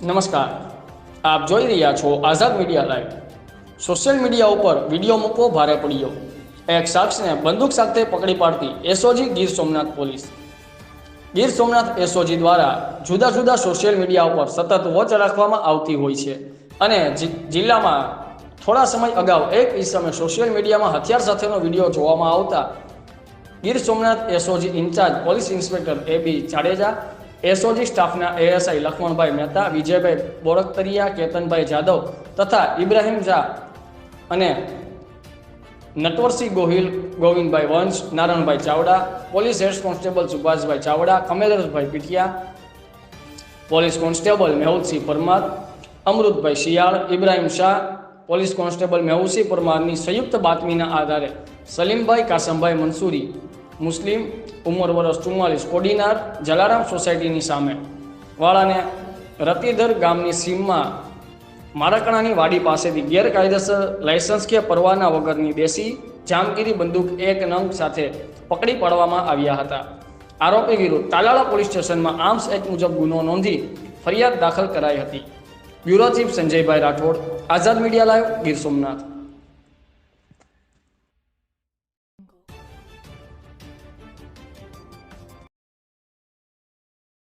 નમસ્કાર. આપ જોઈ રહ્યા છો Azad media live. Social media ઉપર વીડિયો મૂકવો ભારે પડ્યો. એક શખ્સને બંદૂક સાથે પકડી પાડતી SOG Gir Somnath police. Gir Somnath SOG દ્વારા જુદા જુદા સોશિયલ મીડિયા ઉપર સતત વોચ રાખવામાં આવતી હોય છે અને જિલ્લામાં થોડા સમય અગાઉ એક ઈસમે સોશિયલ મીડિયામાં હથિયાર સાથેનો વીડિયો જોવામાં આવતા Gir Somnath SOG in charge police inspector A B Jadeja SOG સ્ટાફના એએસઆઈ લખમણભાઈ મહેતા, વિજયભાઈ બોરકતરિયા કેતનભાઈ જાદવ તથા ઇબ્રાહિમ ઝા અને Natwarsinh Gohil, Govindbhai Vansh Naranbhai Chavda, police head constable Subhashbhai Chavda, Kamleshbhai Pithiya, police constable Mehulsinh Parmar, Amrutbhai Shiyal, Ibrahim Shah, police constable Mehulsinh પરમારની સંયુક્ત બાતમીના આધારે સલીમભાઈ કાસમભાઈ મંસૂરી મુસ્લિમ ઉંમર વર્ષ ચુમ્માલીસ કોડીનાર જલારામ સોસાયટીની સામે. વાળાને રતિધર ગામની સીમમાં મારાકણાની વાડી પાસેથી ગેરકાયદેસર લાયસન્સ કે પરવાના વગરની દેશી જામગીરી બંદૂક એક નંગ સાથે પકડી પાડવામાં આવ્યા હતા. આરોપી વિરુદ્ધ તાલાળા પોલીસ સ્ટેશનમાં આર્મ્સ એક્ટ મુજબ ગુનો નોંધી ફરિયાદ દાખલ કરાઈ હતી. Bureau chief Sanjaybhai Rathod, Azad media live Gir Somnath.